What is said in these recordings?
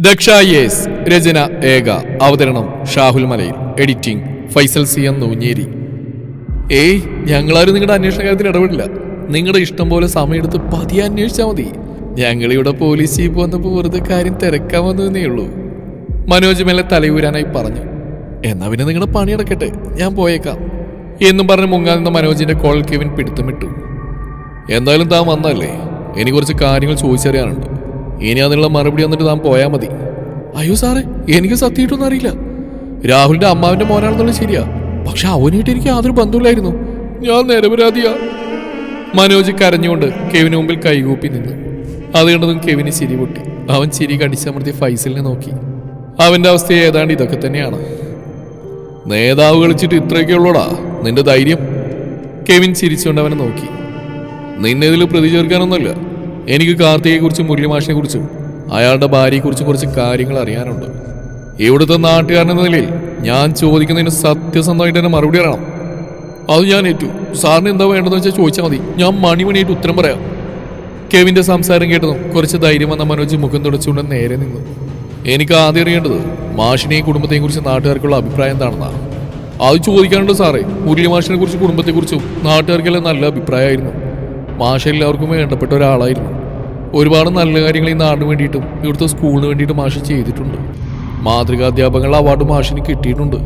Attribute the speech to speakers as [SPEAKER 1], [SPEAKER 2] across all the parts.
[SPEAKER 1] Daksha yes രചന ഏക. അവതരണം Shahul Malayil. Editing Faisal C M Noonjeri. ഏയ് ഞങ്ങളാരും നിങ്ങളുടെ അന്വേഷണ കാര്യത്തിൽ ഇടപെടില്ല. നിങ്ങളുടെ ഇഷ്ടം പോലെ സമയമെടുത്ത് പതിയെ അന്വേഷിച്ചാൽ മതി. ഞങ്ങളിവിടെ പോലീസ് ജീപ്പ് വന്നപ്പോൾ വെറുതെ കാര്യം തിരക്കാൻ വന്നതേ ഉള്ളൂ. മനോജ് മേലെ തലയൂരാനായി പറഞ്ഞു. എന്നാ പിന്നെ നിങ്ങളുടെ പണി നടക്കട്ടെ ഞാൻ പോയേക്കാം. എന്നും പറഞ്ഞ് മുങ്ങാൻ നിന്ന മനോജിന്റെ കോൾ കെവിൻ പിടുത്തമിട്ടു. എന്തായാലും താൻ വന്നല്ലേ? എനിക്ക് കുറച്ച് കാര്യങ്ങൾ ചോദിച്ചറിയാനുണ്ട്. ഇനി അതിനുള്ള മറുപടി വന്നിട്ട് താൻ പോയാൽ മതി. അയ്യോ സാറേ എനിക്ക് സത്യമായിട്ടൊന്നും അറിയില്ല. രാഹുലിന്റെ അമ്മാവിന്റെ മോനാണെന്നുള്ളത് ശരിയാ. പക്ഷെ അവനായിട്ട് എനിക്ക് യാതൊരു ബന്ധമില്ലായിരുന്നു ഞാൻ നിരപരാധിയാ. മനോജ് കരഞ്ഞുകൊണ്ട് കെവിന് മുമ്പിൽ കൈകൂപ്പി നിന്നു. അത് കണ്ടതും കെവിന് ചിരി പൊട്ടി. അവൻ ചിരി കടിച്ചമർത്തി ഫൈസലിനെ നോക്കി. അവന്റെ അവസ്ഥ ഏതാണ്ട് ഇതൊക്കെ തന്നെയാണ്. നേതാവ് കളിച്ചിട്ട് ഇത്രയൊക്കെ ഉള്ളടാ നിന്റെ ധൈര്യം. കെവിൻ ചിരിച്ചുകൊണ്ട് അവനെ നോക്കി. നിന്നെ ഇതിൽ പ്രതി ചേർക്കാനൊന്നുമല്ല എനിക്ക് കാർത്തികയെക്കുറിച്ചും മുരളിമാഷിനെ കുറിച്ചും അയാളുടെ ഭാര്യയെക്കുറിച്ചും കുറച്ച് കാര്യങ്ങൾ അറിയാനുണ്ട്. ഇവിടുത്തെ നാട്ടുകാരൻ എന്ന നിലയിൽ ഞാൻ ചോദിക്കുന്നതിന് സത്യസന്ധമായിട്ട് തന്നെ മറുപടി അറിയണം അത് ഞാൻ ഏറ്റു. സാറിന് എന്താ വേണ്ടതെന്ന് വെച്ചാൽ ചോദിച്ചാൽ മതി. ഞാൻ മണിമണിയായിട്ട് ഉത്തരം പറയാം. കെവിന്റെ സംസാരം കേട്ടതും കുറച്ച് ധൈര്യം വന്ന മനോജ് മുഖം തുടച്ചുകൊണ്ട് നേരെ നിന്നു. എനിക്ക് ആദ്യം അറിയേണ്ടത് മാഷിനെയും കുടുംബത്തെയും കുറിച്ച് നാട്ടുകാർക്കുള്ള അഭിപ്രായം എന്താണെന്നാണ് അത് ചോദിക്കാനുണ്ട് സാറേ. മുരളി മാഷിനെ കുറിച്ച് കുടുംബത്തെക്കുറിച്ചും നാട്ടുകാർക്കെല്ലാം നല്ല അഭിപ്രായമായിരുന്നു. മാഷ എല്ലാവർക്കും വേണ്ടപ്പെട്ട ഒരാളായിരുന്നു. ഒരുപാട് നല്ല കാര്യങ്ങൾ ഈ നാടിന് വേണ്ടിയിട്ടും ഇവിടുത്തെ സ്കൂളിന് വേണ്ടിയിട്ടും മാഷ് ചെയ്തിട്ടുണ്ട്. മാതൃകാധ്യാപകങ്ങളുടെ അവാർഡ് മാഷിന് കിട്ടിയിട്ടുണ്ട്.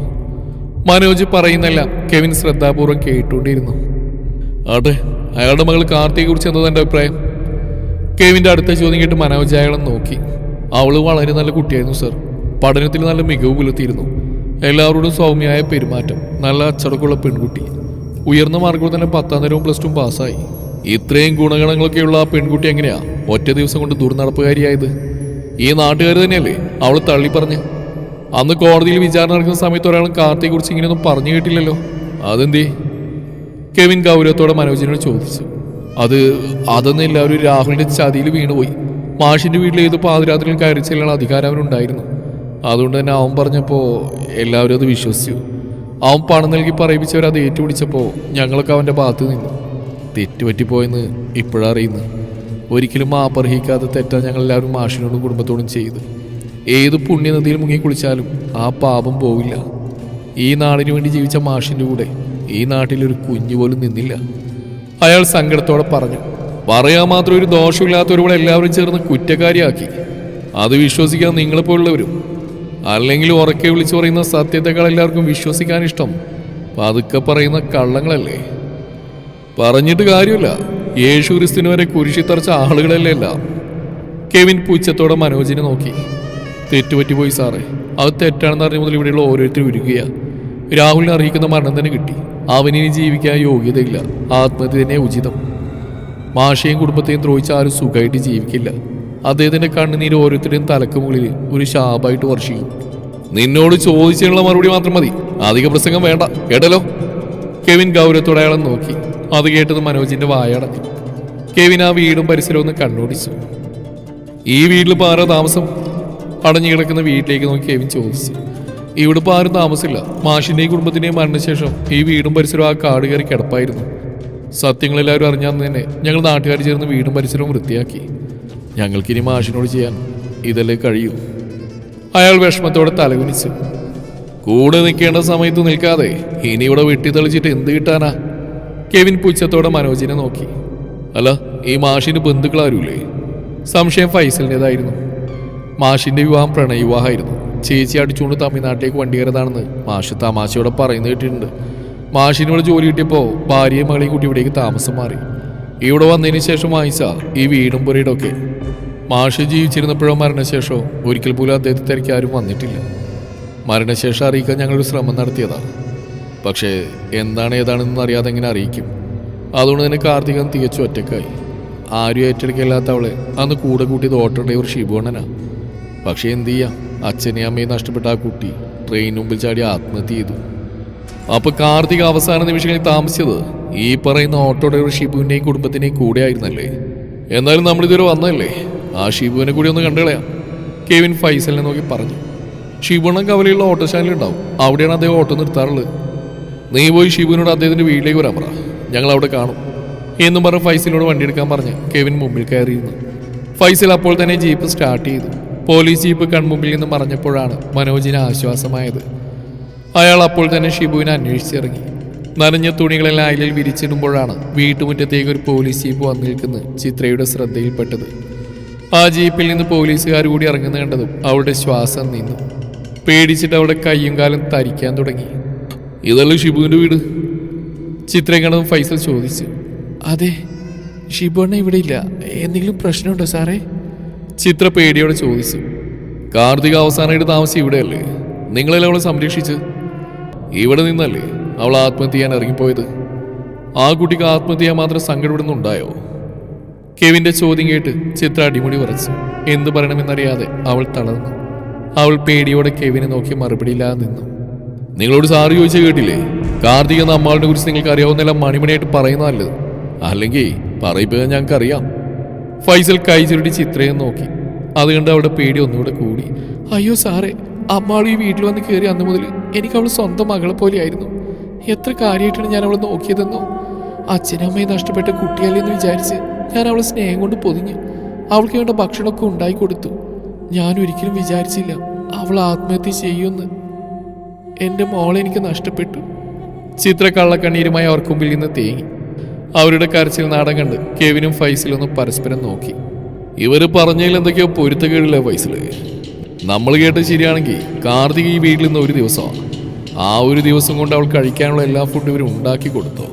[SPEAKER 1] മനോജ് പറയുന്നല്ല കെവിൻ ശ്രദ്ധാപൂർവം കേട്ടുകൊണ്ടിരുന്നു. ആട്ടെ അയാളുടെ മകൾ കാർത്തിയെ കുറിച്ച് എന്താ തന്റെ അഭിപ്രായം? കെവിന്റെ അടുത്ത ചോദ്യം കേട്ട് മനോജ് അയാളെ നോക്കി. അവൾ വളരെ നല്ല കുട്ടിയായിരുന്നു സർ. പഠനത്തിൽ നല്ല മികവ് പുലർത്തിയിരുന്നു. എല്ലാവരോടും സൗമ്യമായ പെരുമാറ്റം നല്ല അച്ചടക്കമുള്ള പെൺകുട്ടി. ഉയർന്ന മാർക്കുകൾ തന്നെ പത്താം തരവും പ്ലസ് ടു പാസ്സായി. ഇത്രയും ഗുണഗണങ്ങളൊക്കെയുള്ള ആ പെൺകുട്ടി എങ്ങനെയാ ഒറ്റ ദിവസം കൊണ്ട് ദുർനടപ്പുകാരിയായത്? ഈ നാട്ടുകാർ തന്നെയല്ലേ അവൾ തള്ളി പറഞ്ഞ അന്ന് കോടതിയിൽ വിചാരണ നടക്കുന്ന സമയത്ത് ഒരാളും കാർത്തിയെ കുറിച്ച് ഇങ്ങനെയൊന്നും പറഞ്ഞു കേട്ടില്ലല്ലോ. അതെന്തേ? കെവിൻ ഗൗരവത്തോടെ മനോജിനോട് ചോദിച്ചു. അത് അതൊന്നും എല്ലാവരും രാഹുലിന്റെ ചതിയിൽ വീണുപോയി. മാഷിന്റെ വീട്ടിൽ ഏത് പാതിരാത്രിയിൽ കയറി ചെല്ലാൻ അധികാരം അവനുണ്ടായിരുന്നു. അതുകൊണ്ട് തന്നെ അവൻ പറഞ്ഞപ്പോൾ എല്ലാവരും അത് വിശ്വസിച്ചു. അവൻ പണം നൽകി പറയിപ്പിച്ചവർ അത് ഏറ്റുപിടിച്ചപ്പോൾ ഞങ്ങളൊക്കെ അവന്റെ ഭാഗത്ത് നിന്നു. തെറ്റുപറ്റിപ്പോയെന്ന് ഇപ്പോഴറിയുന്നു ഒരിക്കലും മാപ്പർഹിക്കാതെ തെറ്റാ ഞങ്ങൾ എല്ലാവരും മാഷിനോടും കുടുംബത്തോടും ചെയ്തു ഏത് പുണ്യനദിയിൽ മുങ്ങി കുളിച്ചാലും ആ പാപം പോവില്ല. ഈ നാടിനു വേണ്ടി ജീവിച്ച മാഷിന്റെ കൂടെ ഈ നാട്ടിലൊരു കുഞ്ഞു പോലും നിന്നില്ല. അയാൾ സങ്കടത്തോടെ പറഞ്ഞു പറയാൻ മാത്രം ഒരു ദോഷമില്ലാത്തവരോട് എല്ലാവരും ചേർന്ന് കുറ്റക്കാരിയാക്കി. അത് വിശ്വസിക്കാൻ നിങ്ങളെപ്പോലുള്ളവരും അല്ലെങ്കിൽ ഉറക്കെ വിളിച്ചു പറയുന്ന സത്യത്തെക്കാൾ എല്ലാവർക്കും വിശ്വസിക്കാൻ ഇഷ്ടം പതുക്കെ പറയുന്ന കള്ളങ്ങളല്ലേ? പറഞ്ഞിട്ട് കാര്യമില്ല. യേശു ക്രിസ്തുവിന് വരെ കുരിശിത്തറച്ച ആളുകളല്ലേ കെവിൻ പുച്ഛത്തോടെ മനോജിനെ നോക്കി. തെറ്റുപറ്റിപ്പോയി സാറേ. അത് തെറ്റാണെന്ന് അറിഞ്ഞ മുതൽ ഇവിടെയുള്ള ഓരോരുത്തരും ഉരുകുക രാഹുലിനെ അറിയിക്കുന്ന മരണം തന്നെ കിട്ടി. അവനിനി ജീവിക്കാൻ യോഗ്യതയില്ല. ആത്മഹത്യ തന്നെ ഉചിതം. മാഷയും കുടുംബത്തെയും ദ്രോഹിച്ച ആരും സുഖമായിട്ട് ജീവിക്കില്ല. അദ്ദേഹത്തിന്റെ കണ്ണുനീര് ഓരോരുത്തരുടെയും തലക്ക് മുകളിൽ ഒരു ശാപായിട്ട് വർഷിക്കും. നിന്നോട് ചോദിച്ചതിനുള്ള മറുപടി മാത്രം മതി. അധിക പ്രസംഗം വേണ്ട. കേട്ടല്ലോ? കെവിൻ ഗൗരവത്തോടെ അയാളെ നോക്കി. അത് കേട്ടത് മനോജിന്റെ വായടക്കി കെവിൻ ആ വീടും പരിസരവും ഒന്ന് കണ്ണോടിച്ചു. ഈ വീട്ടിൽ ആരാ താമസം അടഞ്ഞു കിടക്കുന്ന വീട്ടിലേക്ക് നോക്കി കെവിൻ ചോദിച്ചു. ഇവിടെ ഇപ്പോൾ ആരും താമസമില്ല. മാഷിന്റെയും കുടുംബത്തിന്റെയും മരണശേഷം ഈ വീടും പരിസരവും ആ കാട് കയറി കിടപ്പായിരുന്നു. സത്യങ്ങളെല്ലാവരും അറിഞ്ഞാന്ന് തന്നെ ഞങ്ങൾ നാട്ടുകാർ ചേർന്ന് വീടും പരിസരവും വൃത്തിയാക്കി. ഞങ്ങൾക്കിനി മാഷിനോട് ചെയ്യാൻ ഇതല്ലേ കഴിയൂ. അയാൾ വിഷമത്തോടെ തലകുനിച്ചു. കൂടെ നിൽക്കേണ്ട സമയത്ത് നിൽക്കാതെ ഇനി ഇവിടെ വെട്ടി തെളിച്ചിട്ട് എന്ത് കിട്ടാനാ? കെവിൻ പുച്ഛത്തോടെ മനോജിനെ നോക്കി. അല്ല ഈ മാഷിന് ബന്ധുക്കളാരുമില്ലേ സംശയം ഫൈസലിന്റെതായിരുന്നു മാഷിന്റെ വിവാഹം പ്രണയ വിവാഹമായിരുന്നു ചേച്ചി അടിച്ചുകൊണ്ട് തമിഴ്നാട്ടിലേക്ക് വണ്ടി കയറതാണെന്ന് മാഷ് തമാശയോടെ പറയുന്നു കേട്ടിട്ടുണ്ട്. മാഷിനോട് ജോലി കിട്ടിയപ്പോൾ ഭാര്യയും മകളെയും കൂട്ടി ഇവിടേക്ക് താമസം മാറി. ഇവിടെ വന്നതിന് ശേഷം വാങ്ങിച്ച ഈ വീടും പുരയുടെ ഒക്കെ. മാഷ് ജീവിച്ചിരുന്നപ്പോഴോ മരണശേഷമോ ഒരിക്കൽ പോലും അദ്ദേഹത്തെ തിരക്കി ആരും വന്നിട്ടില്ല. മരണശേഷം അറിയിക്കാൻ ഞങ്ങളൊരു ശ്രമം നടത്തിയതാണ്. പക്ഷേ എന്താണ് ഏതാണെന്ന് അറിയാതെ എങ്ങനെ അറിയിക്കും. അതുകൊണ്ട് തന്നെ കാർത്തികൻ തികച്ചും ഒറ്റക്കായി ആരും ഏറ്റെടുക്കില്ലാത്ത അവളെ അന്ന് കൂടെ കൂട്ടിയത് ഓട്ടോ ഡ്രൈവർ ഷിബുവണ്ണനാ. പക്ഷേ എന്തു ചെയ്യാം? അച്ഛനെയും അമ്മയും നഷ്ടപ്പെട്ട ആ കുട്ടി ട്രെയിൻ മുമ്പിൽ ചാടി ആത്മഹത്യ ചെയ്തു. അപ്പൊ കാർത്തിക അവസാന നിമിഷങ്ങളിൽ താമസിച്ചത് ഈ പറയുന്ന ഓട്ടോ ഡ്രൈവർ ഷിബുവിന്റെയും കുടുംബത്തിന്റെയും കൂടെ ആയിരുന്നല്ലേ? എന്നാലും നമ്മൾ ഇതുവരെ വന്നതല്ലേ? ആ ഷിബുവിനെ കൂടി ഒന്ന് കണ്ടുകളയാം കെവിൻ ഫൈസലിനെ നോക്കി പറഞ്ഞു. ഷിബുണ്ണൻ കവലയുള്ള ഓട്ടോ സ്റ്റാൻഡിലുണ്ടാവും അവിടെയാണ് അദ്ദേഹം ഓട്ടോ നിർത്താറുള്ളത്. നീ പോയി ഷിബുവിനോട് അദ്ദേഹത്തിന്റെ വീട്ടിലേക്ക് വരാൻ പറ. ഞങ്ങൾ അവിടെ കാണും. എന്നും പറഞ്ഞ് ഫൈസലിനോട് വണ്ടി എടുക്കാൻ പറഞ്ഞ് കെവിൻ മുമ്പിൽ കയറിയിരുന്നു. ഫൈസൽ അപ്പോൾ തന്നെ ജീപ്പ് സ്റ്റാർട്ട് ചെയ്തു. പോലീസ് ജീപ്പ് കൺമുമ്പിൽ നിന്ന് മറഞ്ഞപ്പോഴാണ് മനോജിന് ആശ്വാസമായത്. അയാൾ അപ്പോൾ തന്നെ ഷിബുവിനെ അന്വേഷിച്ചിറങ്ങി. നനഞ്ഞ തുണികളെല്ലാം അയലിൽ വിരിച്ചിടുമ്പോഴാണ് വീട്ടുമുറ്റത്തേക്ക് ഒരു പോലീസ് ജീപ്പ് വന്നു നിൽക്കുന്നത് ചിത്രയുടെ ശ്രദ്ധയിൽപ്പെട്ടത്. ആ ജീപ്പിൽ നിന്ന് പോലീസുകാർ കൂടി ഇറങ്ങുന്ന കണ്ടതും അവളുടെ ശ്വാസം നിന്നു. പേടിച്ചിട്ട് അവളുടെ കയ്യും കാലും തരിക്കാൻ തുടങ്ങി. ഇതല്ലേ ഷിബുവിന്റെ വീട്? ചിത്രം കണ്ടതും ഫൈസൽ ചോദിച്ചു അതെ ഷിബുണ്ണ ഇവിടെ ഇല്ല. എന്തെങ്കിലും പ്രശ്നമുണ്ടോ സാറേ? ചിത്ര പേടിയോടെ ചോദിച്ചു. കാർത്തിക അവസാനമായിട്ട് താമസിച്ച് ഇവിടെയല്ലേ? നിങ്ങളെല്ലാം അവളെ സംരക്ഷിച്ച് ഇവിടെ നിന്നല്ലേ അവൾ ആത്മഹത്യ ചെയ്യാൻ ഇറങ്ങിപ്പോയത്? ആ കുട്ടിക്ക് ആത്മഹത്യ ചെയ്യാൻ മാത്രം സങ്കടപ്പെടുന്നുണ്ടായോ? കെവിന്റെ ചോദ്യം കേട്ട് ചിത്ര അടിമുടി വിറച്ചു എന്തു പറയണമെന്നറിയാതെ അവൾ തളർന്നു. അവൾ പേടിയോടെ കെവിനെ നോക്കി മറുപടിയില്ലാതെ നിന്നു. നിങ്ങളോട് സാറി ചോദിച്ചാൽ കേട്ടില്ലേ? കാർത്തിക എന്ന അമ്മാളിനെ കുറിച്ച് നിങ്ങൾക്ക് അറിയാവുന്നെല്ലാം മണിമണിയായിട്ട് പറയുന്ന നല്ലത്. അല്ലെങ്കിൽ പറയിപ്പോ ഞങ്ങൾക്ക് അറിയാം ഫൈസൽ കൈ ചുരുട്ടി ചിത്രയെ നോക്കി. അത് കണ്ട് അവളുടെ പേടി ഒന്നുകൂടെ കൂടി. അയ്യോ സാറേ അമ്മാൾ ഈ വീട്ടിൽ വന്ന് കയറി അന്ന് മുതൽ എനിക്ക് അവൾ സ്വന്തം മകളെ പോലെയായിരുന്നു എത്ര കാര്യമായിട്ടാണ് ഞാൻ അവളെ നോക്കിയതെന്നോ? അച്ഛനും അമ്മയും നഷ്ടപ്പെട്ട കുട്ടിയല്ലെന്ന് വിചാരിച്ച് ഞാൻ അവളെ സ്നേഹം കൊണ്ട് പൊതിഞ്ഞ് അവൾക്ക് വേണ്ട ഭക്ഷണമൊക്കെ ഉണ്ടായി കൊടുത്തു. ഞാൻ ഒരിക്കലും വിചാരിച്ചില്ല അവൾ ആത്മഹത്യ ചെയ്യുമെന്ന്. എന്റെ മോളെ എനിക്ക് നഷ്ടപ്പെട്ടു. ചിത്ര കള്ളക്കണ്ണീരുമായി അവർക്ക് മുമ്പിൽ നിന്ന് തേങ്ങി. അവരുടെ കരച്ചിൽ നാടൻ കണ്ട് കെവിനും ഫൈസലൊന്നും പരസ്പരം നോക്കി. ഇവർ പറഞ്ഞതിൽ എന്തൊക്കെയോ പൊരുത്തക്കേടില്ല ഫൈസൽ? നമ്മൾ കേട്ടത് ശരിയാണെങ്കിൽ കാർത്തിക ഈ വീട്ടിൽ നിന്ന് ഒരു ദിവസമാണ്. ആ ഒരു ദിവസം കൊണ്ട് അവൾ കഴിക്കാനുള്ള എല്ലാ ഫുഡും ഇവർ ഉണ്ടാക്കി കൊടുത്തു.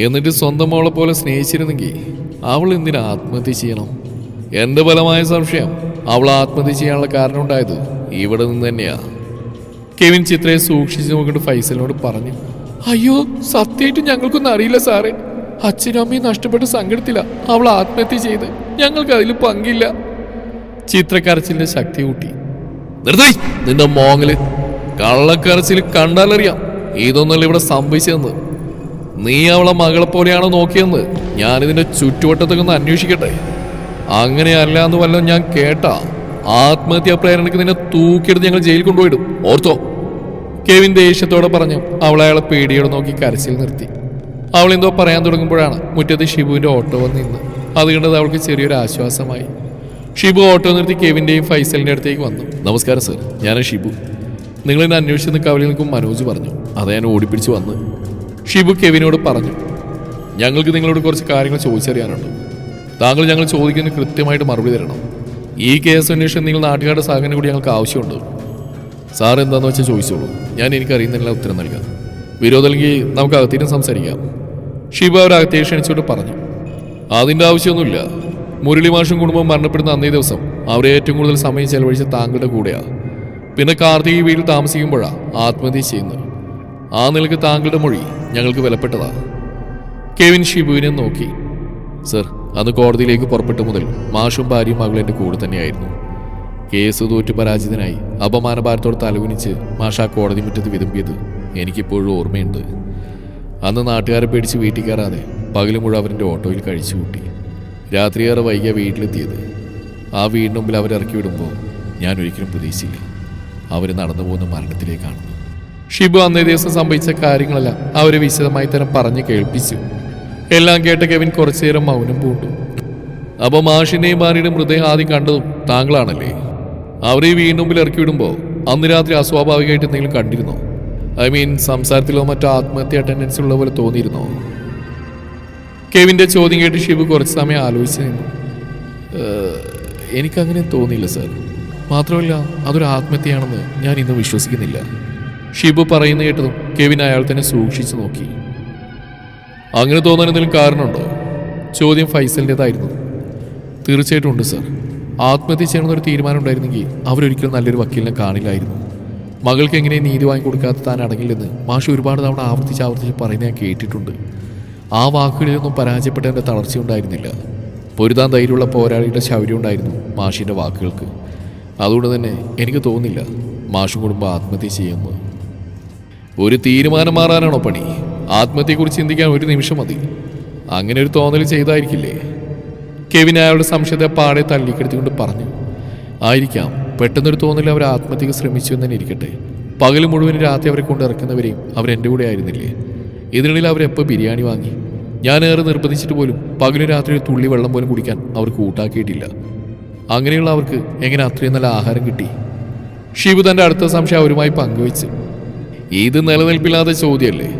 [SPEAKER 1] എന്നിട്ട് സ്വന്തം മോളെ പോലെ സ്നേഹിച്ചിരുന്നെങ്കിൽ അവൾ എന്തിനാ ആത്മഹത്യ ചെയ്യണം? എന്റെ ബലമായ സംശയം? അവൾ ആത്മഹത്യ ചെയ്യാനുള്ള കാരണം ഉണ്ടായത് ഇവിടെ നിന്ന് തന്നെയാ. കെവിൻ ചിത്രയെ സൂക്ഷിച്ചു നോക്കിയിട്ട് ഫൈസലിനോട് പറഞ്ഞു അയ്യോ സത്യമായിട്ട് ഞങ്ങൾക്കൊന്നും അറിയില്ല സാറേ. അച്ഛനും അമ്മയും നഷ്ടപ്പെട്ട സങ്കടത്തില്ല അവൾ ആത്മഹത്യ ചെയ്ത്. ഞങ്ങൾക്ക് അതിൽ പങ്കില്ല. ചിത്രക്കരച്ചിലിന്റെ ശക്തി കൂട്ടി. നിർത്തി നിന്റെ മോങ്ങൽ. കള്ളക്കരച്ചിൽ കണ്ടാലറിയാം. ഇതൊന്നല്ല ഇവിടെ സംഭവിച്ചതെന്ന്. നീ അവളെ മകളെ പോലെയാണോ നോക്കിയെന്ന് ഞാനിതിന്റെ ചുറ്റുവട്ടത്തൊക്കെ ഒന്ന് അന്വേഷിക്കട്ടെ. അങ്ങനെയല്ല എന്ന് വല്ലതും ഞാൻ കേട്ടാ. ആത്മഹത്യാ പ്രേരണയ്ക്ക് നിന്നെ തൂക്കിയെടുത്ത് ഞങ്ങൾ ജയിലിൽ കൊണ്ടുപോയിടും. ഓർത്തോ? കെവിൻ ദേഷ്യത്തോടെ പറഞ്ഞു അവൾ അയാളെ പേടിയോടെ നോക്കി കരച്ചിൽ നിർത്തി. അവൾ എന്തോ പറയാൻ തുടങ്ങുമ്പോഴാണ് മുറ്റത്ത് ഷിബുവിന്റെ ഓട്ടോ വന്ന് നിന്ന്. അത് കണ്ടത് അവൾക്ക് ചെറിയൊരു ആശ്വാസമായി. ഷിബു ഓട്ടോ നിർത്തി കെവിന്റെയും ഫൈസലിന്റെ അടുത്തേക്ക് വന്നു. നമസ്കാരം സർ ഞാൻ ഷിബു. നിങ്ങൾ എന്നെ അന്വേഷിച്ച് നിൽക്കുക അവളിൽ നിൽക്കും മനോജ് പറഞ്ഞു. അത് ഞാൻ ഓടിപ്പിടിച്ച് വന്ന്. ഷിബു കെവിനോട് പറഞ്ഞു ഞങ്ങൾക്ക് നിങ്ങളോട് കുറച്ച് കാര്യങ്ങൾ ചോദിച്ചറിയാനുണ്ട്. താങ്കൾ ഞങ്ങൾ ചോദിക്കുന്നതിന് കൃത്യമായിട്ട് മറുപടി തരണം. ഈ കേസ് അന്വേഷണം നിങ്ങൾ നാട്ടുകാരുടെ സഹകരണം കൂടി ഞങ്ങൾക്ക് ആവശ്യമുണ്ട്. സാർ എന്താണെന്ന് വെച്ചാൽ ചോദിച്ചോളൂ. ഞാൻ എനിക്കറിയുന്നതിനുള്ള ഉത്തരം നൽകാം. വിരോധമെങ്കിൽ നമുക്ക് അകത്തേക്കും സംസാരിക്കാം. ഷിബ അവരകത്തേ ക്ഷണിച്ചുകൊണ്ട് പറഞ്ഞു. അതിന്റെ ആവശ്യമൊന്നുമില്ല. മുരളി മാഷും കുടുംബം മരണപ്പെടുന്ന അന്നേ ദിവസം അവരെ ഏറ്റവും കൂടുതൽ സമയം ചെലവഴിച്ച താങ്കളുടെ കൂടെയാണ് പിന്നെ കാർത്തിക് വീട്ടിൽ താമസിക്കുമ്പോഴാണ് ആത്മഹത്യ ചെയ്യുന്നത്. ആ നിലയ്ക്ക് താങ്കളുടെ മൊഴി ഞങ്ങൾക്ക് വിലപ്പെട്ടതാണ് കെവിൻ ഷിബുവിനെ നോക്കി. സർ അന്ന് കോടതിയിലേക്ക് പുറപ്പെട്ട മുതൽ മാഷും ഭാര്യയും മകളും എന്റെ കൂടെ തന്നെയായിരുന്നു. കേസ് തോറ്റ് പരാജിതനായി അപമാനഭാരത്തോട് തലകുനിച്ച് മാഷ കോടതി മുറ്റത്ത് വിതുമ്പിയത് എനിക്കിപ്പോഴും ഓർമ്മയുണ്ട്. അന്ന് നാട്ടുകാരെ പേടിച്ച് വീട്ടിൽ കയറാതെ പകലും മുഴുവൻ അവരുടെ ഓട്ടോയിൽ കഴിച്ചു കൂട്ടി. രാത്രിയേറെ വൈകിയ വീട്ടിലെത്തിയത്. ആ വീടിന് മുമ്പിൽ അവരിറക്കി വിടുമ്പോൾ ഞാൻ ഒരിക്കലും പ്രതീക്ഷിച്ചില്ല. അവർ നടന്നു പോകുന്ന മരണത്തിലേക്കാണ്. ഷിബു അന്നേ ദിവസം സംഭവിച്ച കാര്യങ്ങളെല്ലാം അവരെ വിശദമായി തന്നെ പറഞ്ഞ് കേൾപ്പിച്ചു. എല്ലാം കേട്ട കെവിൻ കുറച്ചു നേരം മൗനം പൂണ്ടു. അപ്പൊ മാഷിന്റെയും ഭാര്യയുടെ മൃതദേഹം ആദ്യം കണ്ടതും താങ്കളാണല്ലേ? അവരെ വീണ്ടും ഇറക്കി വിടുമ്പോൾ അന്ന് രാത്രി അസ്വാഭാവികമായിട്ട് എന്തെങ്കിലും കണ്ടിരുന്നോ? ഐ മീൻ സംസാരത്തിലോ മറ്റോ ആത്മഹത്യ ടെൻഡൻസി ഉള്ള പോലെ തോന്നിയിരുന്നോ? കെവിന്റെ ചോദ്യം കേട്ട് ഷിബു കുറച്ച് സമയം ആലോചിച്ച് നിന്നു. "ഏഹ്, എനിക്കങ്ങനെ തോന്നിയില്ല സാർ മാത്രമല്ല അതൊരു ആത്മഹത്യയാണെന്ന് ഞാൻ ഇന്ന് വിശ്വസിക്കുന്നില്ല. ഷിബു പറയുന്ന കേട്ടതും കെവിൻ അയാൾ തന്നെ സൂക്ഷിച്ചു നോക്കി. അങ്ങനെ തോന്നാൻ എന്തെങ്കിലും കാരണമുണ്ടോ? ചോദ്യം ഫൈസലിന്റെതായിരുന്നു. തീർച്ചയായിട്ടും ഉണ്ട് സാർ ആത്മഹത്യ ചെയ്യണമെന്നൊരു തീരുമാനം ഉണ്ടായിരുന്നെങ്കിൽ അവരൊരിക്കലും നല്ലൊരു വക്കീലിനെ കാണില്ലായിരുന്നു. മകൾക്ക് എങ്ങനെ നീതി വാങ്ങി വാങ്ങിക്കൊടുക്കാത്ത താൻ അടങ്ങില്ലെന്ന് മാഷി ഒരുപാട് തവണ ആവർത്തിച്ച് ആവർത്തിച്ച് പറയുന്നത് ഞാൻ കേട്ടിട്ടുണ്ട്. ആ വാക്കുകളിലൊന്നും പരാജയപ്പെട്ടതിന്റെ തളർച്ച ഉണ്ടായിരുന്നില്ല. പൊരുതാൻ ധൈര്യമുള്ള പോരാളിയുടെ ശൗര്യം ഉണ്ടായിരുന്നു മാഷിന്റെ വാക്കുകൾക്ക്. അതുകൊണ്ട് തന്നെ എനിക്ക് തോന്നില്ല മാഷും കുടുംബം ആത്മഹത്യ ചെയ്യുന്നത് ഒരു തീരുമാനം മാറാനാണോ പണി? ആത്മഹത്യയെക്കുറിച്ച് ചിന്തിക്കാൻ ഒരു നിമിഷം മതി. അങ്ങനെ ഒരു തോന്നൽ ചെയ്തായിരിക്കില്ലേ? കെവിൻ അയാളുടെ സംശയത്തെ പാടെ തള്ളിക്കെടുത്തിക്കൊണ്ട് പറഞ്ഞു ആയിരിക്കാം പെട്ടെന്നൊരു തോന്നൽ അവർ ആത്മഹത്യക്ക് ശ്രമിച്ചു എന്ന് തന്നെ ഇരിക്കട്ടെ. പകൽ മുഴുവൻ രാത്രി അവരെ കൊണ്ട് ഇറക്കുന്നവരെയും അവരെന്റെ കൂടെ ആയിരുന്നില്ലേ? ഇതിനിടയിൽ അവരെപ്പോൾ ബിരിയാണി വാങ്ങി? ഞാൻ ഏറെ നിർബന്ധിച്ചിട്ട് പോലും പകലും രാത്രി ഒരു തുള്ളി വെള്ളം പോലും കുടിക്കാൻ അവർ കൂട്ടാക്കിയിട്ടില്ല. അങ്ങനെയുള്ള അവർക്ക് എങ്ങനെ അത്രയും നല്ല ആഹാരം കിട്ടി? ഷിബു തന്റെ അടുത്ത സംശയം അവരുമായി പങ്കുവെച്ച് ഇത് നിലനിൽപ്പില്ലാത്ത ചോദ്യമല്ലേ?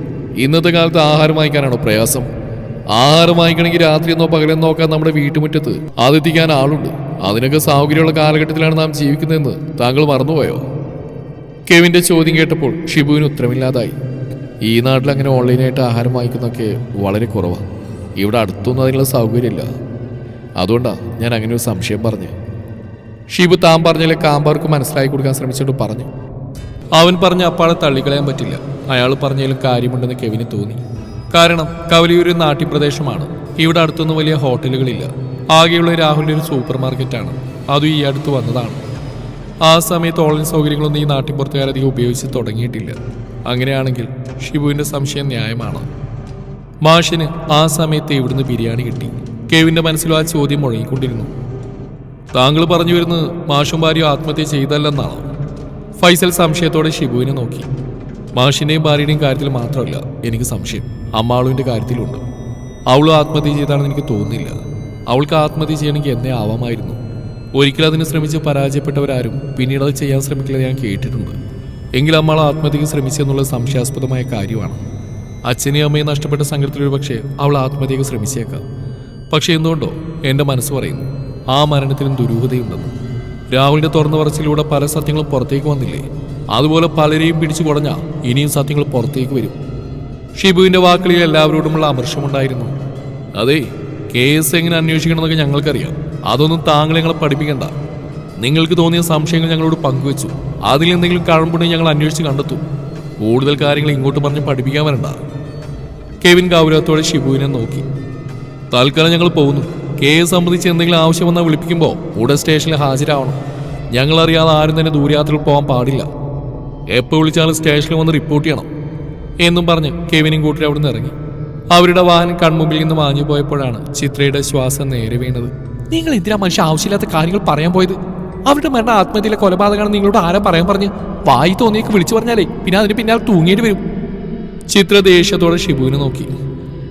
[SPEAKER 1] ഇന്നത്തെ കാലത്ത് ആഹാരം വാങ്ങിക്കാനാണോ പ്രയാസം? ആഹാരം വാങ്ങിക്കണമെങ്കിൽ രാത്രിയെന്നോ പകലെന്നോ നോക്കാൻ നമ്മുടെ വീട്ടുമുറ്റത്ത് അതെത്തിക്കാൻ ആളുണ്ട്. അതിനൊക്കെ സൗകര്യമുള്ള കാലഘട്ടത്തിലാണ് നാം ജീവിക്കുന്നതെന്ന് താങ്കൾ മറന്നുപോയോ? കെവിന്റെ ചോദ്യം കേട്ടപ്പോൾ ഷിബുവിന് ഉത്തരമില്ലാതായി. ഈ നാട്ടിൽ അങ്ങനെ ഓൺലൈനായിട്ട് ആഹാരം വാങ്ങിക്കുന്നൊക്കെ വളരെ കുറവാണ് ഇവിടെ അടുത്തൊന്നും അതിനുള്ള സൗകര്യമില്ല. അതുകൊണ്ടാണ് ഞാൻ അങ്ങനെ ഒരു സംശയം പറഞ്ഞു. ഷിബു താൻ പറഞ്ഞാലേ കാമ്പാർക്ക് മനസ്സിലാക്കി കൊടുക്കാൻ ശ്രമിച്ചുകൊണ്ട് പറഞ്ഞു. അവൻ പറഞ്ഞ അപ്പാളെ തള്ളിക്കളയാൻ പറ്റില്ല. അയാൾ പറഞ്ഞതിലും കാര്യമുണ്ടെന്ന് കെവിന് തോന്നി. കാരണം കവലിയൂർ ഒരു നാട്ടിൻപ്രദേശമാണ് ഇവിടെ അടുത്തൊന്നും വലിയ ഹോട്ടലുകളില്ല. ആകെയുള്ള രാഹുലിന്റെ ഒരു സൂപ്പർ മാർക്കറ്റാണ് അതും ഈ അടുത്ത് വന്നതാണ്. ആ സമയത്ത് ഓൺലൈൻ സൗകര്യങ്ങളൊന്നും ഈ നാട്ടിൻപുറത്തുകാരധികം ഉപയോഗിച്ച് തുടങ്ങിയിട്ടില്ല. അങ്ങനെയാണെങ്കിൽ ഷിബുവിന്റെ സംശയം ന്യായമാണ്. മാഷിന് ആ സമയത്ത് ഇവിടുന്ന് ബിരിയാണി കിട്ടി. കെവിന്റെ മനസ്സിലും ആ ചോദ്യം മുഴങ്ങിക്കൊണ്ടിരുന്നു. താങ്കൾ പറഞ്ഞു വരുന്നത് മാഷും ഭാര്യയും ആത്മഹത്യ ചെയ്തല്ലെന്നാണോ? ഫൈസൽ സംശയത്തോടെ ഷിബുവിനെ നോക്കി. മാഷിന്റെയും ഭാര്യയുടെയും കാര്യത്തിൽ മാത്രമല്ല എനിക്ക് സംശയം. അമ്മാളുവിന്റെ കാര്യത്തിലുണ്ട്. അവളും ആത്മഹത്യ ചെയ്താണെന്ന് എനിക്ക് തോന്നുന്നില്ല. അവൾക്ക് ആത്മഹത്യ ചെയ്യണമെങ്കിൽ എന്നെ ആവാമായിരുന്നു. ഒരിക്കലും അതിന് ശ്രമിച്ച് പരാജയപ്പെട്ടവരാരും പിന്നീട് അത് ചെയ്യാൻ ശ്രമിക്കില്ല ഞാൻ കേട്ടിട്ടുണ്ട്. എങ്കിലും അമ്മാൾ ആത്മഹത്യക്ക് ശ്രമിച്ചെന്നുള്ള സംശയാസ്പദമായ കാര്യമാണ്. അച്ഛനെയും അമ്മയും നഷ്ടപ്പെട്ട ഒരു പക്ഷേ അവൾ ആത്മഹത്യക്ക് ശ്രമിച്ചേക്കാം. പക്ഷെ എന്തുകൊണ്ടോ എന്റെ മനസ്സ് പറയുന്നു ആ മരണത്തിനും ദുരൂഹതയുണ്ടെന്ന്. രാഹുലിന്റെ തുറന്നു പറച്ചിലൂടെ പല സത്യങ്ങളും പുറത്തേക്ക് വന്നില്ലേ? അതുപോലെ പലരെയും പിടിച്ചു കുടഞ്ഞാൽ ഇനിയും സത്യങ്ങൾ പുറത്തേക്ക് വരും. ഷിബുവിന്റെ വാക്കുകളിൽ എല്ലാവരോടുമുള്ള അമർഷമുണ്ടായിരുന്നു. അതെ കേസ് എങ്ങനെ അന്വേഷിക്കണമെന്നൊക്കെ ഞങ്ങൾക്കറിയാം. അതൊന്നും താങ്കൾ ഞങ്ങളെ പഠിപ്പിക്കണ്ട. നിങ്ങൾക്ക് തോന്നിയ സംശയങ്ങൾ ഞങ്ങളോട് പങ്കുവച്ചു. അതിൽ എന്തെങ്കിലും കഴമ്പുണ്ടെങ്കിൽ ഞങ്ങൾ അന്വേഷിച്ച് കണ്ടെത്തും. കൂടുതൽ കാര്യങ്ങൾ ഇങ്ങോട്ട് പറഞ്ഞ് പഠിപ്പിക്കാൻ വരണ്ട. കെവിൻ ഗൗരവത്തോടെ ഷിബുവിനെ നോക്കി. തൽക്കാലം ഞങ്ങൾ പോകുന്നു. കേസ് സംബന്ധിച്ച് എന്തെങ്കിലും ആവശ്യം വന്നാൽ വിളിപ്പിക്കുമ്പോൾ ഉടൻ സ്റ്റേഷനിൽ ഹാജരാവണം. ഞങ്ങളറിയാതെ ആരും തന്നെ ദൂരയാത്രയിൽ പോകാൻ പാടില്ല. എപ്പോൾ വിളിച്ചാലും സ്റ്റേഷനിൽ വന്ന് റിപ്പോർട്ട് ചെയ്യണം. എന്നും പറഞ്ഞ് കെവിനും കൂട്ടി അവിടുന്ന് ഇറങ്ങി. അവരുടെ വാഹനം കൺമുമ്പിൽ നിന്ന് വാങ്ങി പോയപ്പോഴാണ് ചിത്രയുടെ ശ്വാസം നേരെ വീണത്. നിങ്ങൾ എന്തിനാ മനുഷ്യ ആവശ്യമില്ലാത്ത കാര്യങ്ങൾ പറയാൻ പോയത്? അവരുടെ മരണ ആത്മഹത്യയിലെ കൊലപാതകമാണ് നിങ്ങളോട് ആരാ പറയാൻ പറഞ്ഞ്? വായി തോന്നിയൊക്കെ വിളിച്ചു പറഞ്ഞാലേ പിന്നെ അതിന് പിന്നാലെ തൂങ്ങേണ്ടി വരും. ചിത്ര ദേഷ്യത്തോടെ ഷിബുവിനെ നോക്കി.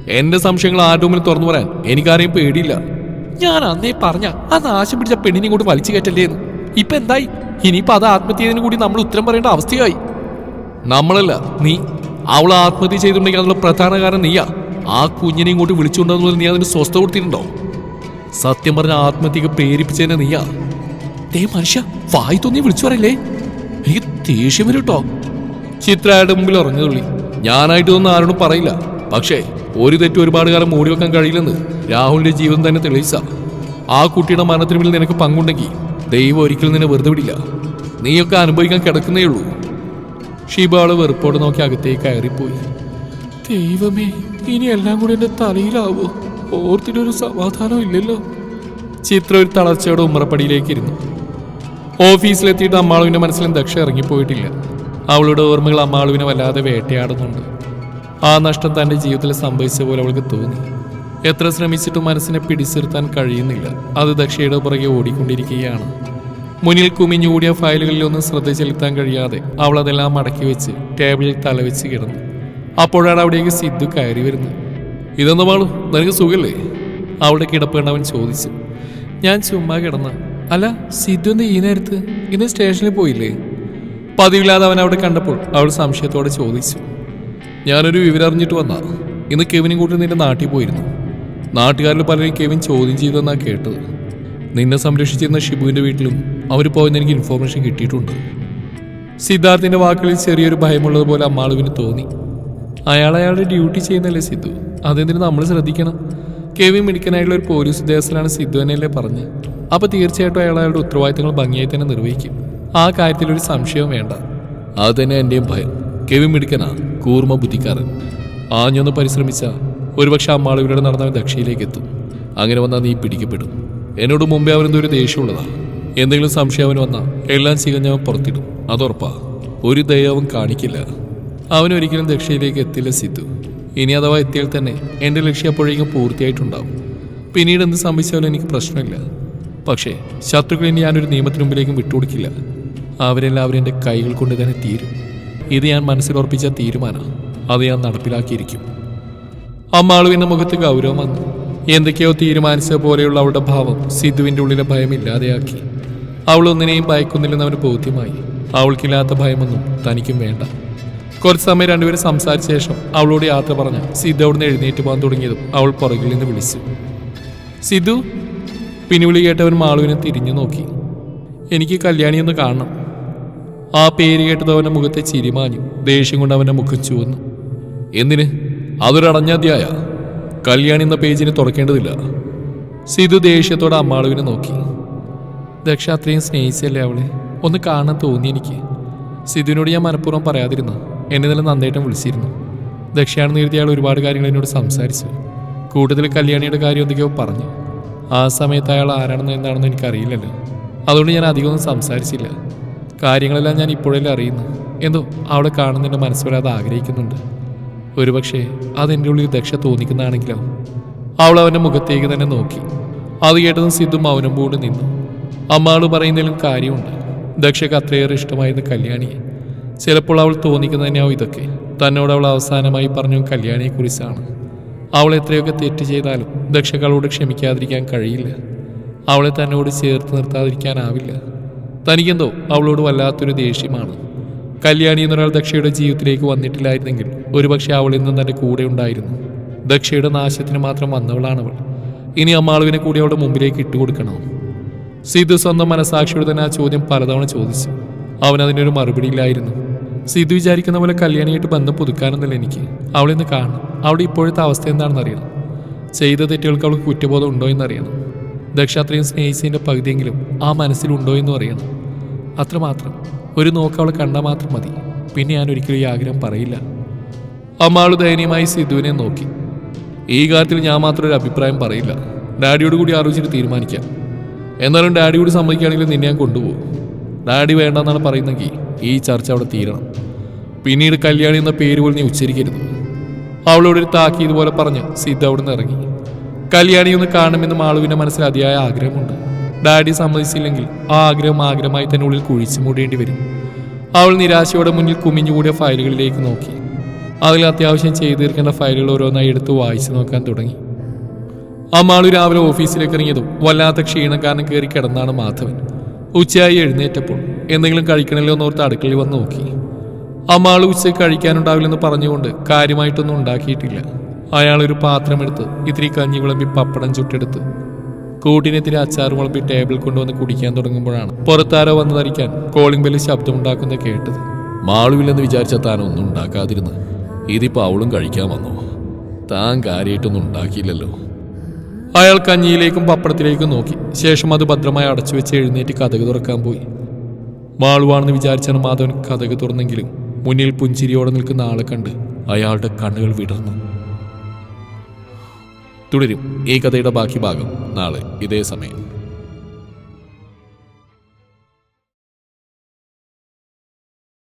[SPEAKER 1] എന്റെ സംശയങ്ങൾ ആരുടെ മുമ്പിൽ തുറന്നു പറയാൻ എനിക്കാരെയും പേടിയില്ല. ഞാൻ അന്നേ പറഞ്ഞ ആ നാശം പിടിച്ച പെണ്ണിനെ ഇങ്ങോട്ട് വലിച്ചു കയറ്റല്ലേ എന്ന്. ഇപ്പൊ എന്തായി? ഇനിയിപ്പോ അത് ആത്മഹത്യതിനു കൂടി നമ്മൾ ഉത്തരം പറയേണ്ട അവസ്ഥയായി. നമ്മളല്ല നീ അവൾ ആത്മഹത്യ ചെയ്തിട്ടുണ്ടെങ്കിൽ അതിനുള്ള പ്രധാന കാരണം നീയാ. ആ കുഞ്ഞിനെ ഇങ്ങോട്ട് വിളിച്ചുകൊണ്ടെന്നുള്ളത് നീ അതിന് സ്വസ്ഥ കൊടുത്തിട്ടുണ്ടോ? സത്യം പറഞ്ഞ ആത്മഹത്യക്ക് പ്രേരിപ്പിച്ചതിനെ നീയാ. ദേ മനുഷ്യ വായി തോന്നി വിളിച്ചു പറയില്ലേ? എനിക്ക് ദേഷ്യം വരും കേട്ടോ. ചിത്രയുടെ മുമ്പിൽ ഉറഞ്ഞു ഞാനായിട്ട് ഒന്നും ആരോടും പറയില്ല. പക്ഷേ ഒരു തെറ്റ് ഒരുപാട് കാലം മൂടി വെക്കാൻ കഴിയില്ലെന്ന് രാഹുലിന്റെ ജീവിതം തന്നെ തെളിയിച്ച. ആ കുട്ടിയുടെ മരണത്തിന് മുന്നിൽ നിനക്ക് പങ്കുണ്ടെങ്കിൽ ദൈവം ഒരിക്കലും നിന്നെ വെറുതെ വിടില്ല. നീയൊക്കെ അനുഭവിക്കാൻ കിടക്കുന്നേ ഉള്ളൂ. ഷീബാൾ വെറുപ്പോട് നോക്കി അകത്തേക്ക് കയറിപ്പോയി. ദൈവമേ ഇനി എല്ലാം കൂടി എന്റെ തലയിലാവോ? ഓർത്തിട്ടൊരു സമാധാനം ഇല്ലല്ലോ. ചിത്ര ഒരു തളർച്ചയോടെ ഉമ്മറപ്പടിയിലേക്ക് ഇരുന്നു. ഓഫീസിലെത്തിയിട്ട് അമ്മാളുവിന്റെ മനസ്സിലും ദക്ഷ ഇറങ്ങിപ്പോയിട്ടില്ല. അവളുടെ ഓർമ്മകൾ അമ്മാളുവിനെ വല്ലാതെ വേട്ടയാടുന്നുണ്ട്. ആ നഷ്ടം തന്റെ ജീവിതത്തിൽ സംഭവിച്ച പോലെ അവൾക്ക് തോന്നി. എത്ര ശ്രമിച്ചിട്ടും മനസ്സിനെ പിടിച്ചിരുത്താൻ കഴിയുന്നില്ല. അത് ദക്ഷയുടെ പുറകെ ഓടിക്കൊണ്ടിരിക്കുകയാണ്. മുന്നിൽ കുമിഞ്ഞൂടിയ ഫയലുകളിലൊന്നും ശ്രദ്ധ ചെലുത്താൻ കഴിയാതെ അവൾ അതെല്ലാം മടക്കി വെച്ച് ടേബിളിൽ തലവെച്ച് കിടന്നു. അപ്പോഴാണ് അവിടേക്ക് സിദ്ധു കയറി വരുന്നത്. ഇതെന്താ മാളു? നിനക്ക് സുഖല്ലേ? അവളുടെ കിടപ്പ് അവൻ ചോദിച്ചു. ഞാൻ ചുമ്മാ കിടന്ന. അല്ല സിദ്ധു എന്ന് ഈ നേരത്ത്? ഇന്ന് സ്റ്റേഷനിൽ പോയില്ലേ? പതിവില്ലാതെ അവൻ അവിടെ കണ്ടപ്പോൾ അവൾ സംശയത്തോടെ ചോദിച്ചു. ഞാനൊരു വിവരം അറിഞ്ഞിട്ട് വന്നാ. ഇന്ന് കെവിനും കൂട്ടി നിന്റെ നാട്ടിൽ പോയിരുന്നു. നാട്ടുകാരിൽ പലരും കെവിൻ ചോദ്യം ചെയ്തെന്നാണ് കേട്ടത്. നിന്നെ സംരക്ഷിച്ചിരുന്ന ഷിബുവിന്റെ വീട്ടിലും അവർ പോയെന്ന് എനിക്ക് ഇൻഫോർമേഷൻ കിട്ടിയിട്ടുണ്ട്. സിദ്ധാർത്ഥിന്റെ വാക്കുകളിൽ ചെറിയൊരു ഭയമുള്ളതുപോലെ അമ്മാളുവിന് തോന്നി. അയാൾ അയാളുടെ ഡ്യൂട്ടി ചെയ്യുന്നല്ലേ സിദ്ധു? അതെന്തിനു നമ്മൾ ശ്രദ്ധിക്കണം? കെവി മെഡിക്കനായിട്ടുള്ള ഒരു പോലീസ് ഉദ്യോഗസ്ഥനാണ് സിദ്ധു എന്നല്ലേ പറഞ്ഞ്. അപ്പോൾ തീർച്ചയായിട്ടും അയാൾ അയാളുടെ ഉത്തരവാദിത്തങ്ങൾ ഭംഗിയായി തന്നെ നിർവഹിക്കും. ആ കാര്യത്തിൽ ഒരു സംശയവും വേണ്ട. അത് തന്നെ എന്റെയും ഭയം. കെവിൻ മിടുക്കനാ കൂർമ്മ ബുദ്ധിക്കാരൻ. ആഞ്ഞൊന്ന് പരിശ്രമിച്ച ഒരുപക്ഷെ അമ്മാളുവിനോട് നടന്നവൻ ദക്ഷയിലേക്ക് എത്തും. അങ്ങനെ വന്നാൽ നീ പിടിക്കപ്പെടും. എന്നോട് മുമ്പേ അവരെന്തോ ഒരു ദേഷ്യമുള്ളതാ. എന്തെങ്കിലും സംശയം അവന് വന്നാൽ എല്ലാം ചികഞ്ഞവൻ പുറത്തിടും. അതുറപ്പാ ഒരു ദയവും കാണിക്കില്ല. അവൻ ഒരിക്കലും ദക്ഷയിലേക്ക് എത്തില്ല സിദ്ധു ഇനി അഥവാ എത്തിയാൽ തന്നെ എന്റെ ലക്ഷ്യം അപ്പോഴേക്കും പൂർത്തിയായിട്ടുണ്ടാവും. പിന്നീട് എന്ത് സംഭവിച്ചാലും എനിക്ക് പ്രശ്നമില്ല. പക്ഷേ ശത്രുക്കളെ ഞാനൊരു നിയമത്തിന് മുമ്പിലേക്കും വിട്ടുകൊടുക്കില്ല. അവരെല്ലാവരും എന്റെ കൈകൾ കൊണ്ട് തന്നെ തീരും. ഇത് ഞാൻ മനസ്സിലുറപ്പിച്ച തീരുമാനം. അത് ഞാൻ നടപ്പിലാക്കിയിരിക്കും. അമ്മാളുവിന്റെ മുഖത്ത് ഗൗരവം വന്നു. എന്തൊക്കെയോ തീരുമാനിച്ച പോലെയുള്ള അവളുടെ ഭാവം സിദ്ധുവിന്റെ ഉള്ളിലെ ഭയം ഇല്ലാതെയാക്കി. അവൾ ഒന്നിനെയും ഭയക്കുന്നില്ലെന്ന് അവന് ബോധ്യമായി. അവൾക്കില്ലാത്ത ഭയമൊന്നും തനിക്കും വേണ്ട. കുറച്ച് സമയം രണ്ടുപേരും സംസാരിച്ച ശേഷം അവളോട് യാത്ര പറഞ്ഞ സിദ്ധു അവിടുന്ന് എഴുന്നേറ്റ് പോകാൻ തുടങ്ങിയതും അവൾ പുറകിൽ നിന്ന് വിളിച്ചു. സിദ്ധു പിന്നുവിളി കേട്ടവൻ മാളുവിനെ തിരിഞ്ഞു നോക്കി. എനിക്ക് കല്യാണി ഒന്ന് കാണണം. ആ പേര് കേട്ടത് അവന്റെ മുഖത്തെ ചിരിമാഞ്ഞു. ദേഷ്യം കൊണ്ട് അവന്റെ മുഖം ചുവന്നു. എന്തിന്? അതൊരടഞ്ഞാധ്യായ കല്യാണി എന്ന പേജിന് തുറക്കേണ്ടതില്ല. സിധു ദേഷ്യത്തോടെ അമ്മാളുവിനെ നോക്കി. ദക്ഷ അത്രയും സ്നേഹിച്ചല്ലേ അവളെ? ഒന്ന് കാണാൻ തോന്നി എനിക്ക്. സിധുവിനോട് ഞാൻ മനഃപൂർവം പറയാതിരുന്നു. എന്നെ നല്ല നന്ദേട്ടം വിളിച്ചിരുന്നു. ദക്ഷയാണെന്ന് കരുതി അയാൾ ഒരുപാട് കാര്യങ്ങൾ എന്നോട് സംസാരിച്ചു. കൂടുതൽ കല്യാണിയുടെ കാര്യം എന്തൊക്കെയോ പറഞ്ഞു. ആ സമയത്ത് അയാൾ ആരാണെന്ന് എന്താണെന്ന് എനിക്കറിയില്ലല്ലോ. അതുകൊണ്ട് ഞാൻ അധികമൊന്നും സംസാരിച്ചില്ല. കാര്യങ്ങളെല്ലാം ഞാൻ ഇപ്പോഴല്ലേ അറിയുന്നു. എന്തോ അവളെ കാണുന്നതിന്റെ മനസ്സുവരാതെ ആഗ്രഹിക്കുന്നുണ്ട്. ഒരുപക്ഷെ അതെന്റെ ഉള്ളിൽ ദക്ഷ തോന്നിക്കുന്നതാണെങ്കിലോ? അവൾ അവന്റെ മുഖത്തേക്ക് തന്നെ നോക്കി. അത് കേട്ടതും സിദ്ധു മൗനം പൂണ്ട് നിന്നു. അമ്മാൾ പറയുന്നതിലും കാര്യമുണ്ട്. ദക്ഷയ്ക്ക് അത്രയേറെ ഇഷ്ടമായിരുന്നു കല്യാണിയെ. ചിലപ്പോൾ അവൾ തോന്നിക്കുന്നത് തന്നെയാവും ഇതൊക്കെ. തന്നോട് അവൾ അവസാനമായി പറഞ്ഞു കല്യാണിയെക്കുറിച്ചാണ്. അവൾ എത്രയൊക്കെ തെറ്റ് ചെയ്താലും ദക്ഷയ്ക്ക് അവളോട് ക്ഷമിക്കാതിരിക്കാൻ കഴിയില്ല. അവളെ തന്നോട് ചേർത്ത് നിർത്താതിരിക്കാനാവില്ല. തനിക്കെന്തോ അവളോട് വല്ലാത്തൊരു ദേഷ്യമാണ്. കല്യാണി എന്നൊരാൾ ദക്ഷയുടെ ജീവിതത്തിലേക്ക് വന്നിട്ടില്ലായിരുന്നെങ്കിൽ ഒരുപക്ഷെ അവളിൽ ഇന്നും തന്റെ കൂടെ ഉണ്ടായിരുന്നു. ദക്ഷയുടെ നാശത്തിന് മാത്രം വന്നവളാണവൾ. ഇനി അമ്മാളുവിനെ കൂടി അവളുടെ മുമ്പിലേക്ക് ഇട്ടുകൊടുക്കണം. സിദ്ധു സ്വന്തം മനസാക്ഷിയോട് തന്നെ ആ ചോദ്യം പലതവണ ചോദിച്ചു. അവൻ അതിനൊരു മറുപടി ഇല്ലായിരുന്നു. സിദ്ധു വിചാരിക്കുന്ന പോലെ കല്യാണിയായിട്ട് ബന്ധം പുതുക്കാനൊന്നുമില്ല എനിക്ക്. അവളിന്ന് കാണണം. അവളുടെ ഇപ്പോഴത്തെ അവസ്ഥ എന്താണെന്ന് അറിയണം ചെയ്ത തെറ്റുകൾക്ക് അവൾക്ക് കുറ്റബോധം ഉണ്ടോ എന്നറിയണം. ദക്ഷ അത്രയും സ്നേഹിച്ചതിന്റെ പകുതിയെങ്കിലും ആ മനസ്സിലുണ്ടോ എന്നും അറിയണം. അത്രമാത്രം. ഒരു നോക്ക് അവളെ കണ്ടാൽ മാത്രം മതി. പിന്നെ ഞാൻ ഒരിക്കലും ഈ ആഗ്രഹം പറയില്ല. അമ്മാൾ ദയനീയമായി സിദ്ധുവിനെ നോക്കി. ഈ കാര്യത്തിൽ ഞാൻ മാത്രം ഒരു അഭിപ്രായം പറയില്ല. ഡാഡിയോട് കൂടി ആലോചിച്ചിട്ട് തീരുമാനിക്കാം. എന്നാലും ഡാഡി കൂടി സമ്മതിക്കുകയാണെങ്കിൽ നിന്നെ ഞാൻ കൊണ്ടുപോകും. ഡാഡി വേണ്ടെന്നാണ് പറയുന്നെങ്കിൽ ഈ ചർച്ച അവിടെ തീരണം. പിന്നീട് കല്യാണി എന്ന പേര് പോലും നീ ഉച്ചരിക്കരുത്. അവളോട് ഒരു താക്കി ഇതുപോലെ പറഞ്ഞ് സിദ്ധ അവിടെ നിന്ന് ഇറങ്ങി. കല്യാണി ഒന്ന് കാണുമെന്ന് മാളുവിന്റെ മനസ്സിൽ അതിയായ ആഗ്രഹമുണ്ട്. ഡാഡി സമ്മതിച്ചില്ലെങ്കിൽ ആ ആഗ്രഹം ആഗ്രഹമായി തന്നെ ഉള്ളിൽ കുഴിച്ചു മൂടേണ്ടി വരും. അവൾ നിരാശയോടെ മുന്നിൽ കുമിഞ്ഞുകൂടിയ ഫയലുകളിലേക്ക് നോക്കി. അതിൽ അത്യാവശ്യം ചെയ്തു തീർക്കേണ്ട ഫയലുകൾ ഓരോന്നായി എടുത്ത് വായിച്ചു നോക്കാൻ തുടങ്ങി. അമ്മാളു രാവിലെ ഓഫീസിലേക്ക് ഇറങ്ങിയതും വല്ലാത്ത ക്ഷീണം കാരണം കയറി കിടന്നാണ് മാധവൻ. ഉച്ചയായി എഴുന്നേറ്റപ്പോൾ എന്തെങ്കിലും കഴിക്കണമല്ലോ എന്നോർത്ത് അടുക്കളയിൽ വന്ന് നോക്കി. അമ്മാൾ ഉച്ചയ്ക്ക് കഴിക്കാനുണ്ടാവില്ലെന്ന് പറഞ്ഞുകൊണ്ട് കാര്യമായിട്ടൊന്നും ഉണ്ടാക്കിയിട്ടില്ല. അയാൾ ഒരു പാത്രമെടുത്ത് ഇത്തിരി കഞ്ഞി വിളമ്പി പപ്പടം ചുട്ടെടുത്ത് കൂട്ടിനെത്തിരി അച്ചാർ വിളമ്പി ടേബിൾ കൊണ്ടുവന്ന് കുടിക്കാൻ തുടങ്ങുമ്പോഴാണ് പുറത്താരോ വന്നതറിക്കാൻ കോളിംഗ് ബെല്ല് ശബ്ദമുണ്ടാക്കുന്നത് കേട്ടത്. മാളുവില്ലെന്ന് വിചാരിച്ച താൻ ഒന്നും ഉണ്ടാക്കാതിരുന്ന്. ഇതിപ്പോ അവളും കഴിക്കാൻ വന്നോ? താൻ കാര്യമായിട്ടൊന്നും ഉണ്ടാക്കിയില്ലല്ലോ. അയാൾ കഞ്ഞിയിലേക്കും പപ്പടത്തിലേക്കും നോക്കി. ശേഷം അത് ഭദ്രമായി അടച്ചു വെച്ച് എഴുന്നേറ്റ് കഥക് തുറക്കാൻ പോയി. മാളുവാണെന്ന് വിചാരിച്ചാണ് മാധവൻ കഥക് തുറന്നെങ്കിലും മുന്നിൽ പുഞ്ചിരിയോടെ നിൽക്കുന്ന ആളെ കണ്ട് അയാളുടെ കണ്ണുകൾ വിടർന്നു. തുടരും. ഈ കഥയുടെ ബാക്കി ഭാഗം നാളെ ഇതേ സമയം.